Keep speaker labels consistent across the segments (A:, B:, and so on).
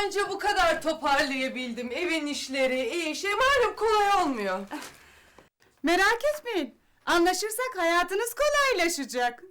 A: Anca bu kadar toparlayabildim. Evin işleri, iyi şey malum kolay olmuyor.
B: Merak etmeyin. Anlaşırsak hayatınız kolaylaşacak.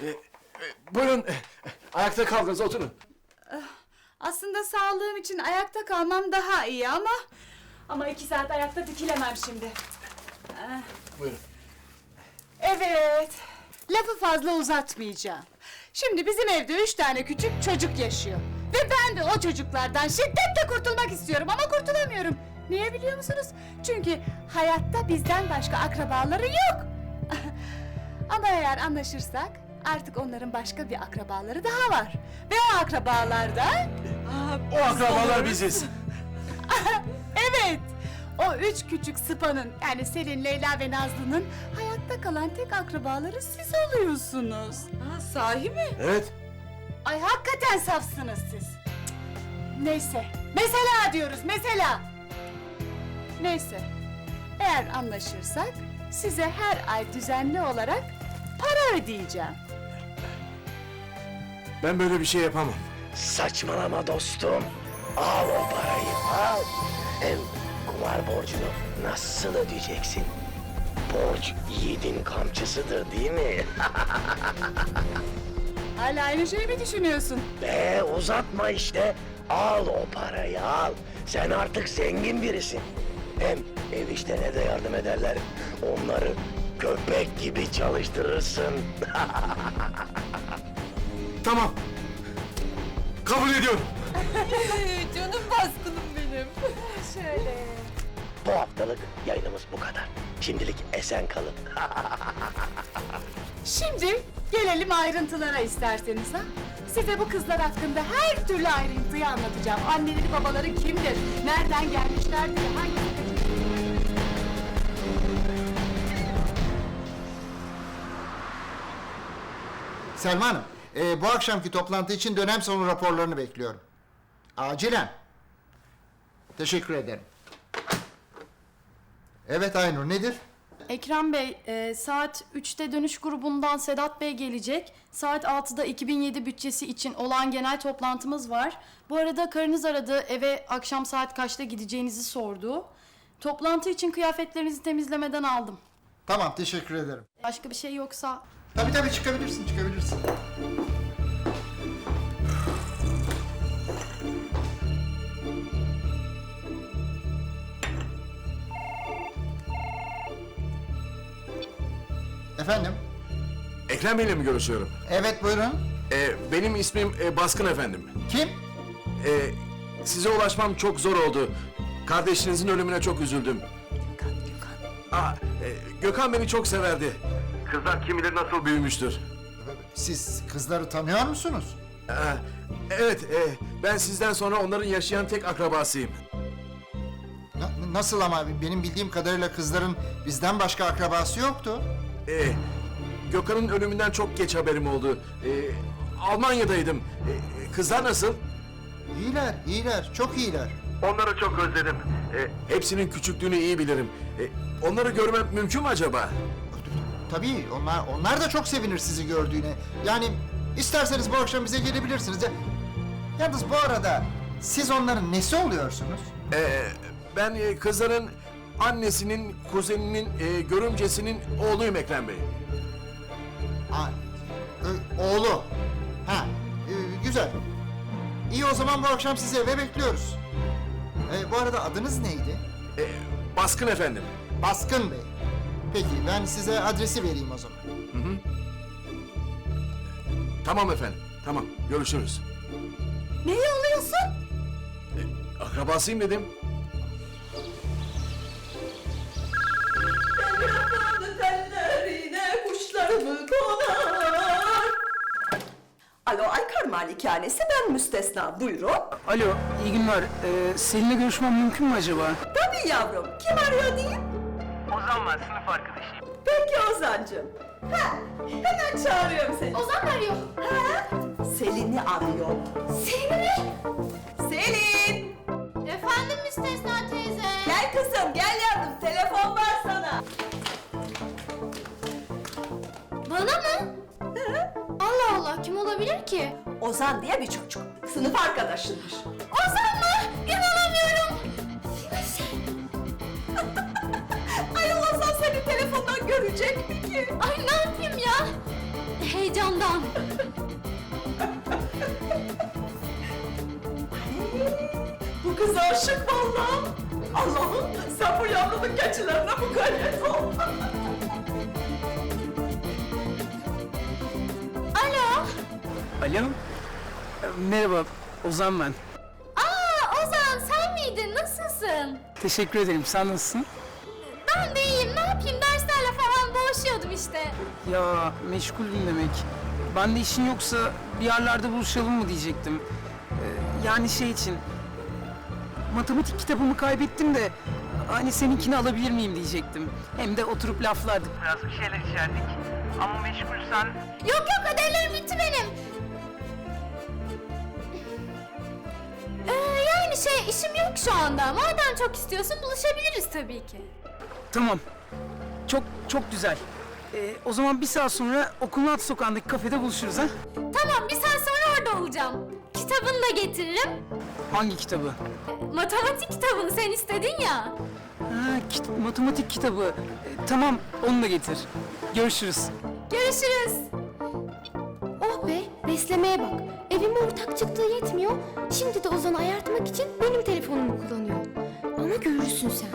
C: Buyurun. e, Ayakta kaldınız oturun.
B: Aslında sağlığım için ayakta kalmam daha iyi ama... Ama iki saat ayakta dikilemem şimdi.
C: Buyurun.
B: Evet. Lafı fazla uzatmayacağım. Şimdi bizim evde üç tane küçük çocuk yaşıyor. Ve ben de o çocuklardan şiddetle kurtulmak istiyorum ama kurtulamıyorum. Niye biliyor musunuz? Çünkü hayatta bizden başka akrabaları yok. ama eğer anlaşırsak artık onların başka bir akrabaları daha var. Ve o akrabalar da...
C: O akrabalar biziz.
B: Evet. O üç küçük sıpanın yani Selin, Leyla ve Nazlı'nın hayatta kalan tek akrabaları siz oluyorsunuz.
A: Ha, sahi mi?
C: Evet.
B: Ay hakikaten safsınız siz. Neyse. Mesela diyoruz mesela. Neyse. Eğer anlaşırsak size her ay düzenli olarak para ödeyeceğim.
C: Ben böyle bir şey yapamam.
D: Saçmalama dostum. Al o parayı al. Hem kumar borcunu nasıl ödeyeceksin? Borç yiğidin kamçısıdır değil mi?
B: Hala aynı şeyi mi düşünüyorsun?
D: Be uzatma işte. Al o parayı al. Sen artık zengin birisin. Hem ev işlerine de yardım ederler. Onları köpek gibi çalıştırırsın.
C: Tamam. Kabul ediyorum.
A: Canım baskınım benim. Şöyle.
D: Bu haftalık yayınımız bu kadar. Şimdilik esen kalın.
B: Şimdi gelelim ayrıntılara isterseniz ha. Size bu kızlar hakkında her türlü ayrıntıyı anlatacağım. Anneleri babaları kimdir? Nereden gelmişlerdir? Hangi
E: Selma Hanım, e, bu akşamki toplantı için dönem sonu raporlarını bekliyorum. Acilen. Teşekkür ederim. Evet Aynur, nedir?
F: Ekrem Bey, e, saat 3'te dönüş grubundan Sedat Bey gelecek. Saat 6'da 2007 bütçesi için olan genel toplantımız var. Bu arada karınız aradı, eve akşam saat kaçta gideceğinizi sordu. Toplantı için kıyafetlerinizi temizlemeden aldım.
E: Tamam, teşekkür ederim.
F: Başka bir şey yoksa
E: Tabii tabii çıkabilirsin, çıkabilirsin. Efendim?
C: Ekrem Bey'le mi görüşüyorum?
E: Evet buyurun.
C: Ee, benim ismim e, Baskın efendim.
E: Kim?
C: Ee, size ulaşmam çok zor oldu. Kardeşinizin ölümüne çok üzüldüm. Gökhan, Gökhan. Aa, e, Gökhan beni çok severdi. Kızlar kim bilir nasıl büyümüştür.
E: Siz kızları tanıyor musunuz?
C: Ee, evet, e, ben sizden sonra onların yaşayan tek akrabasıyım.
E: Na- nasıl ama benim bildiğim kadarıyla kızların bizden başka akrabası yoktu.
C: Ee, Gökhan'ın ölümünden çok geç haberim oldu. Ee, Almanya'daydım. Ee, kızlar nasıl?
E: İyiler, iyiler, çok iyiler.
C: Onları çok özledim. Ee, hepsinin küçüklüğünü iyi bilirim. Ee, onları görmem mümkün mü acaba?
E: Tabii onlar onlar da çok sevinir sizi gördüğüne. Yani isterseniz bu akşam bize gelebilirsiniz. Ya- Yalnız bu arada siz onların nesi oluyorsunuz?
C: Ee, ben e, kızların annesinin, kuzeninin, e, görümcesinin oğluyum Ekrem Bey.
E: Ha, ö- oğlu. Ha, e, güzel. İyi o zaman bu akşam sizi eve bekliyoruz. E, bu arada adınız neydi?
C: Ee, baskın efendim.
E: Baskın Bey. Peki ben size adresi vereyim o zaman.
C: Tamam efendim. Tamam. Görüşürüz.
B: Neyi oluyorsun?
C: Akrabasıyım dedim.
G: Alo Aykar Malikanesi ben müstesna buyurun.
H: Alo, iyi günler. Ee, Selin'le görüşmem mümkün mü acaba?
G: Tabii yavrum kim arıyor diyeyim?
H: Ozan var, sınıf arkadaşıyım.
G: Peki Ozan'cığım. Ha, hemen çağırıyorum seni.
F: Ozan arıyor.
G: Ha, Selin'i arıyor.
F: Selin mi?
G: Selin!
F: Efendim Müstesna teyze.
G: Gel kızım gel yavrum telefon var sana.
F: Bana mı? Allah Allah, kim olabilir ki?
G: Ozan diye bir çocuk. sınıf arkadaşınmış.
F: Ozan mı? İnanamıyorum.
G: Ay Ozan seni telefondan görecek mi ki?
F: Ay ne yapayım ya? Heyecandan.
G: Bu kız aşık vallahi. Allah'ım sen bu yavruluk keçilerine mukayyet ol.
F: Alo.
H: Merhaba, Ozan ben.
F: Aa Ozan sen miydin? Nasılsın?
H: Teşekkür ederim, sen nasılsın?
F: Ben de iyiyim. Ne yapayım? Derslerle falan boğuşuyordum işte.
H: Ya, meşguldüm demek. Ben de işin yoksa bir yerlerde buluşalım mı diyecektim. E, yani şey için... Matematik kitabımı kaybettim de... Hani seninkini alabilir miyim diyecektim. Hem de oturup laflardık. Biraz bir şeyler içerdik. Ama meşgulsen...
F: Yok yok ödevlerim bitti benim. Ee, yani şey işim yok şu anda. Madem çok istiyorsun buluşabiliriz tabii ki.
H: Tamam. Çok çok güzel. E, o zaman bir saat sonra okulun alt sokağındaki kafede buluşuruz ha?
F: Tamam bir saat sonra orada olacağım. Kitabını da getiririm.
H: Hangi kitabı?
F: Matematik kitabını sen istedin ya.
H: Ha, kit- matematik kitabı. E, tamam, onu da getir. Görüşürüz.
F: Görüşürüz.
I: Oh be, beslemeye bak. Evime ortak çıktığı yetmiyor. Şimdi de Ozan'ı ayartmak için benim telefonumu kullanıyor. Ama görürsün sen.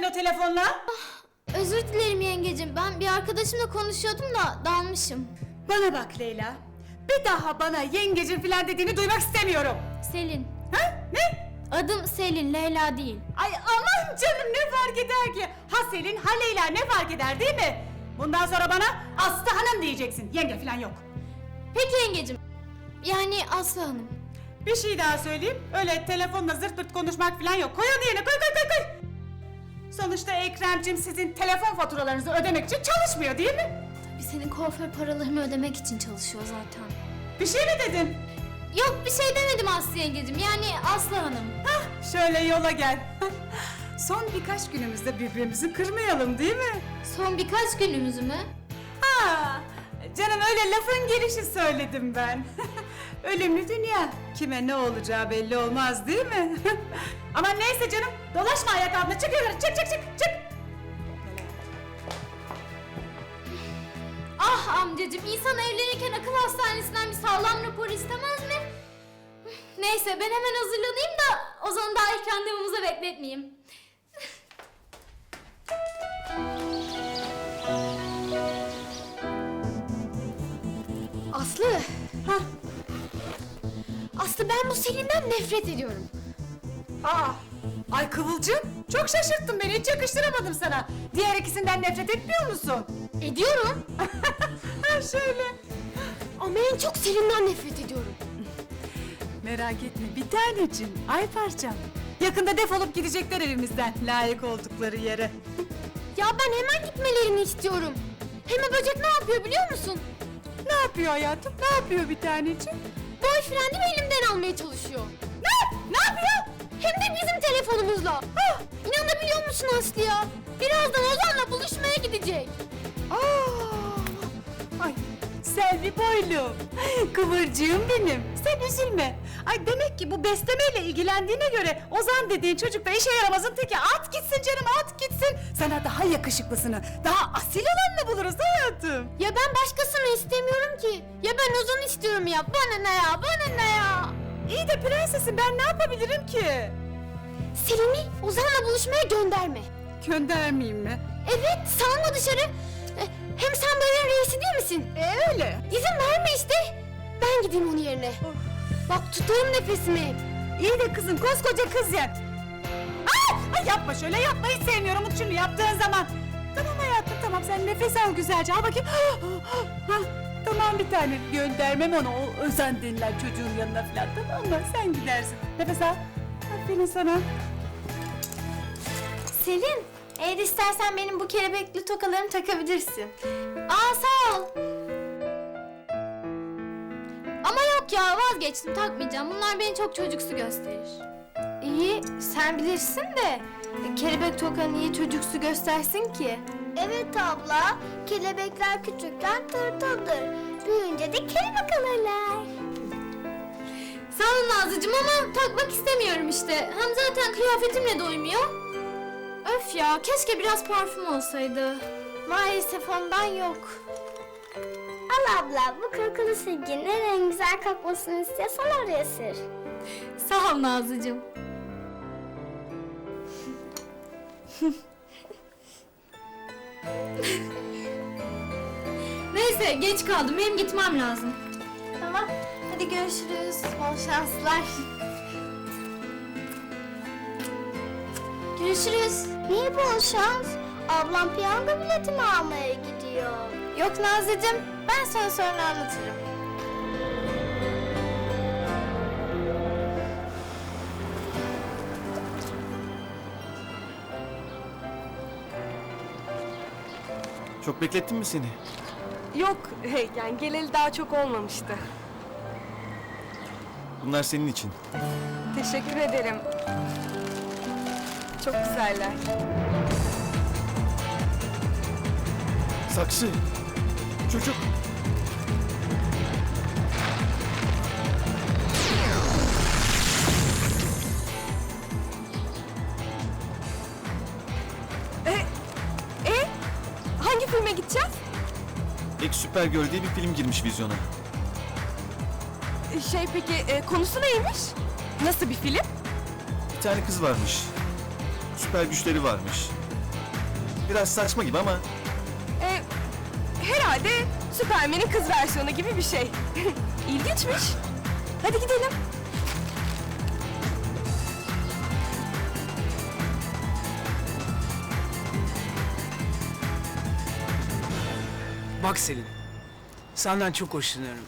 B: sen o telefonla?
I: Özür dilerim yengecim. Ben bir arkadaşımla konuşuyordum da dalmışım.
B: Bana bak Leyla. Bir daha bana yengecim falan dediğini duymak istemiyorum.
I: Selin.
B: Ha? Ne?
I: Adım Selin, Leyla değil.
B: Ay aman canım ne fark eder ki? Ha Selin ha Leyla ne fark eder değil mi? Bundan sonra bana Aslı Hanım diyeceksin. Yenge falan yok.
I: Peki yengecim. Yani Aslı Hanım.
B: Bir şey daha söyleyeyim. Öyle telefonla zırt pırt konuşmak falan yok. Koy onu yerine koy koy koy koy. Sonuçta Ekrem'cim sizin telefon faturalarınızı ödemek için çalışmıyor değil mi?
I: Bir senin kuaför paralarını ödemek için çalışıyor zaten.
B: Bir şey mi dedin?
I: Yok bir şey demedim Aslı yengecim. Yani Aslı Hanım.
B: Hah şöyle yola gel. Son birkaç günümüzde birbirimizi kırmayalım değil mi?
I: Son birkaç günümüzü mü?
B: Ha, canım öyle lafın gelişi söyledim ben. Ölümlü dünya. Kime ne olacağı belli olmaz değil mi? Ama neyse canım. Dolaşma ayak altına. Çık yukarı. Çık çık çık. Çık.
I: Ah amcacığım insan evlenirken akıl hastanesinden bir sağlam rapor istemez mi? Neyse ben hemen hazırlanayım da Ozan'ı daha ilk randevumuza bekletmeyeyim. Aslı. Ha. Aslı ben bu Selin'den nefret ediyorum.
B: Aa, ay Kıvılcım. Çok şaşırttın beni. Hiç yakıştıramadım sana. Diğer ikisinden nefret etmiyor musun?
I: Ediyorum
B: Ha şöyle.
I: ama en çok Selin'den nefret ediyorum.
B: Merak etme bir tanecim. Ay parçam. Yakında defolup gidecekler evimizden. Layık oldukları yere.
I: Ya ben hemen gitmelerini istiyorum. Hem o böcek ne yapıyor biliyor musun?
B: Ne yapıyor hayatım? Ne yapıyor bir tanecim?
I: Boyfriendimi elimden almaya musun Aslı ya? Birazdan Ozan'la buluşmaya gidecek.
B: Aa, ay Selvi boylum. Kıvırcığım benim. Sen üzülme. Ay demek ki bu beslemeyle ilgilendiğine göre Ozan dediğin çocuk da işe yaramazın teki. At gitsin canım at gitsin. Sana daha yakışıklısını, daha asil olanını buluruz hayatım.
I: Ya ben başkasını istemiyorum ki. Ya ben Ozan'ı istiyorum ya. Bana ne ya, bana ne ya?
B: İyi de prensesim ben ne yapabilirim ki?
I: Selin'i Ozan'la buluşmaya gönderme.
B: Göndermeyeyim mi?
I: Evet, salma dışarı. E, Hem sen evin reisi değil misin?
B: E öyle.
I: İzin verme işte. Ben gideyim onun yerine. Bak tutarım nefesimi.
B: İyi de kızım koskoca kız ya. Ay, ay yapma şöyle yapma hiç sevmiyorum Umut şunu yaptığın zaman. Tamam hayatım tamam sen nefes al güzelce al bakayım. Ha, tamam bir tane göndermem onu o özen denilen çocuğun yanına falan tamam mı? Sen gidersin. Nefes al. Aferin sana.
I: Selin, eğer istersen benim bu kelebekli tokalarımı takabilirsin. Aa sağ ol. Ama yok ya vazgeçtim takmayacağım. Bunlar beni çok çocuksu gösterir. İyi sen bilirsin de kelebek toka niye çocuksu göstersin ki?
J: Evet abla. Kelebekler küçükken tırtıldır. Büyüyünce de kelebek alırlar.
I: Sağ ol Nazlıcığım ama takmak istemiyorum işte. Hem zaten kıyafetimle doymuyor. Öf ya keşke biraz parfüm olsaydı.
J: Maalesef ondan yok. Al abla bu korkulu silginin en güzel kalkmasını istiyorsan oraya sür.
I: Sağ ol Nazlıcığım. Neyse geç kaldım benim gitmem lazım.
J: Tamam. Hadi görüşürüz. Bol şanslar.
I: Görüşürüz.
J: Niye bol şans? Ablam piyango biletimi almaya gidiyor.
I: Yok Nazlıcığım ben sana sonra anlatırım.
C: Çok beklettim mi seni?
A: Yok yani geleli daha çok olmamıştı.
C: Bunlar senin için.
A: Teşekkür ederim. Çok güzeller.
C: Saksı. Çocuk.
A: E? Hangi filme gideceğiz?
C: Ek Süpergirl diye bir film girmiş vizyona.
A: Şey peki e, konusu neymiş? Nasıl bir film?
C: Bir tane kız varmış. Süper güçleri varmış. Biraz saçma gibi ama
A: E, herhalde Süpermen'in kız versiyonu gibi bir şey. İlginçmiş. Hadi gidelim.
H: Bak Selin, senden çok hoşlanıyorum.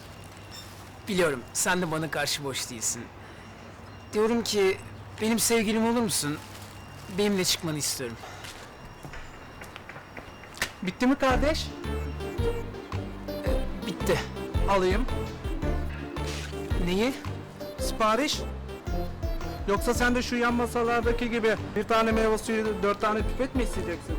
H: Biliyorum, sen de bana karşı boş değilsin. Diyorum ki, benim sevgilim olur musun? Benimle çıkmanı istiyorum.
K: Bitti mi kardeş?
H: Bitti.
K: Alayım.
H: Neyi?
K: Sipariş. Yoksa sen de şu yan masalardaki gibi bir tane meyve suyu, dört tane pipet mi isteyeceksin?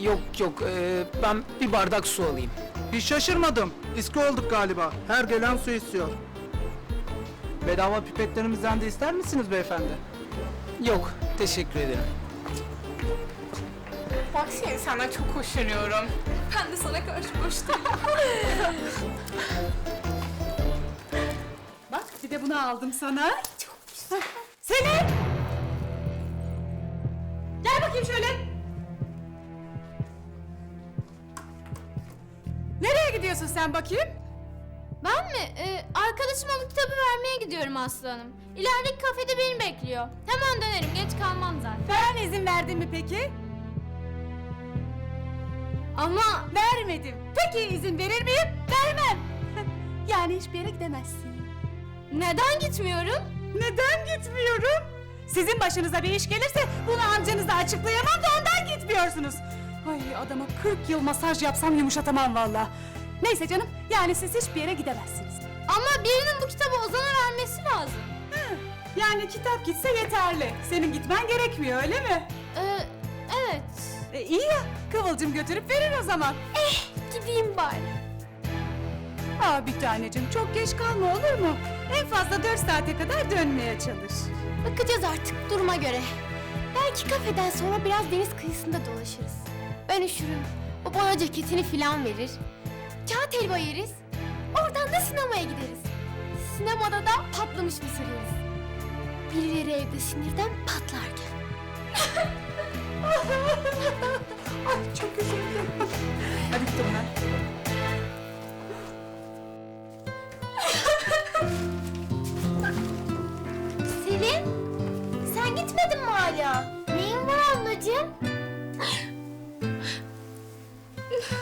H: Yok yok, ee, ben bir bardak su alayım.
K: Hiç şaşırmadım. İski olduk galiba. Her gelen su istiyor. Bedava pipetlerimizden de ister misiniz beyefendi?
H: Yok, teşekkür ederim.
A: Bak senin senden çok hoşlanıyorum. Ben de sana karşı değilim.
B: Bak bir de bunu aldım sana. Çok güzel. Selin! Sen bakayım?
I: Ben mi? Ee, arkadaşıma bu kitabı vermeye gidiyorum Aslı Hanım. İlerideki kafede beni bekliyor. Hemen dönerim geç kalmam zaten.
B: Ben izin verdin mi peki?
I: Ama
B: Vermedim. Peki izin verir miyim? Vermem. yani hiçbir yere gidemezsin.
I: neden gitmiyorum?
B: Neden gitmiyorum? Sizin başınıza bir iş gelirse bunu amcanıza açıklayamam da ondan gitmiyorsunuz. Ay adama 40 yıl masaj yapsam yumuşatamam valla. Neyse canım yani siz hiçbir yere gidemezsiniz.
I: Ama birinin bu kitabı Ozan'a vermesi lazım.
B: Yani kitap gitse yeterli. Senin gitmen gerekmiyor öyle mi?
I: Ee, evet.
B: E, iyi ya Kıvılcım götürüp verir o zaman.
I: Gideyim bari.
B: Aa bir tanecim çok geç kalma olur mu? En fazla 4 saate kadar dönmeye çalış.
I: Bakacağız artık duruma göre. Belki kafeden sonra biraz deniz kıyısında dolaşırız. Ben üşürüm. O bana ceketini filan verir. Kağıt helva yeriz. Oradan da sinemaya gideriz. Sinemada da patlamış mısır yeriz. Birileri evde sinirden patlarken.
B: Ay çok üzüldüm. Hadi git